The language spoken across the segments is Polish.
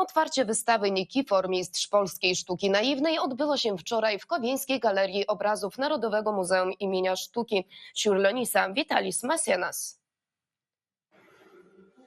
Otwarcie wystawy Nikifor, mistrz polskiej sztuki naiwnej, odbyło się wczoraj w Kowieńskiej Galerii Obrazów Narodowego Muzeum imienia Sztuki Ciurlonisa. Vitalis Masianas.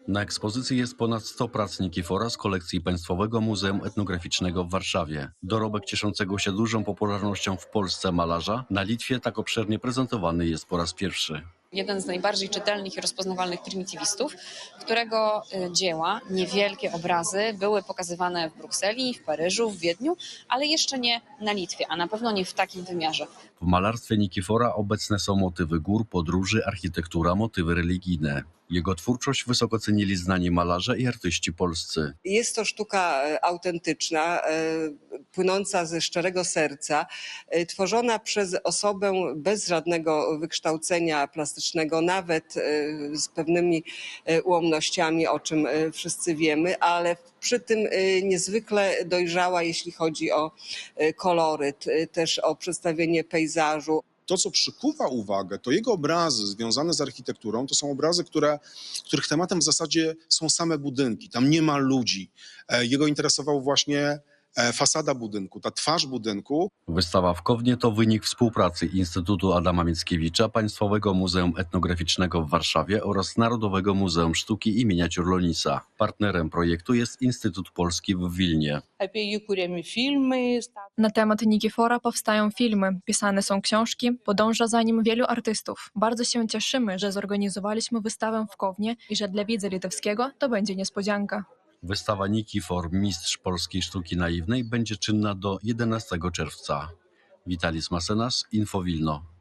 Na ekspozycji jest ponad 100 prac Nikifora z kolekcji Państwowego Muzeum Etnograficznego w Warszawie. Dorobek cieszącego się dużą popularnością w Polsce malarza na Litwie tak obszernie prezentowany jest po raz pierwszy. Jeden z najbardziej czytelnych i rozpoznawalnych prymitywistów, którego y, dzieła, niewielkie obrazy były pokazywane w Brukseli, w Paryżu, w Wiedniu, ale jeszcze nie na Litwie, a na pewno nie w takim wymiarze. W malarstwie Nikifora obecne są motywy gór, podróży, architektura, motywy religijne. Jego twórczość wysoko cenili znani malarze i artyści polscy. Jest to sztuka e, autentyczna, e, płynąca ze szczerego serca, e, tworzona przez osobę bez żadnego wykształcenia plastycznego, nawet e, z pewnymi e, ułomnościami, o czym wszyscy wiemy, ale przy tym niezwykle dojrzała, jeśli chodzi o koloryt, też o przedstawienie pejzażu. to, co przykuwa uwagę, to jego obrazy związane z architekturą, to są obrazy, które, których tematem w zasadzie są same budynki. Tam nie ma ludzi. Jego interesował właśnie fasada budynku, ta twarz budynku. Wystawa w Kownie to wynik współpracy Instytutu Adama Mickiewicza, Państwowego Muzeum Etnograficznego w Warszawie oraz Narodowego Muzeum Sztuki imienia Ciurlonisa. Partnerem projektu jest Instytut Polski w Wilnie. Na temat Nikifora powstają filmy, pisane są książki, podąża za nim wielu artystów. Bardzo się cieszymy, że zorganizowaliśmy wystawę w Kownie i że dla widza litewskiego to będzie niespodzianka. Wystawa Nikifor, mistrz polskiej sztuki naiwnej, będzie czynna do 11 czerwca. Witalis Masenas, Info Wilno.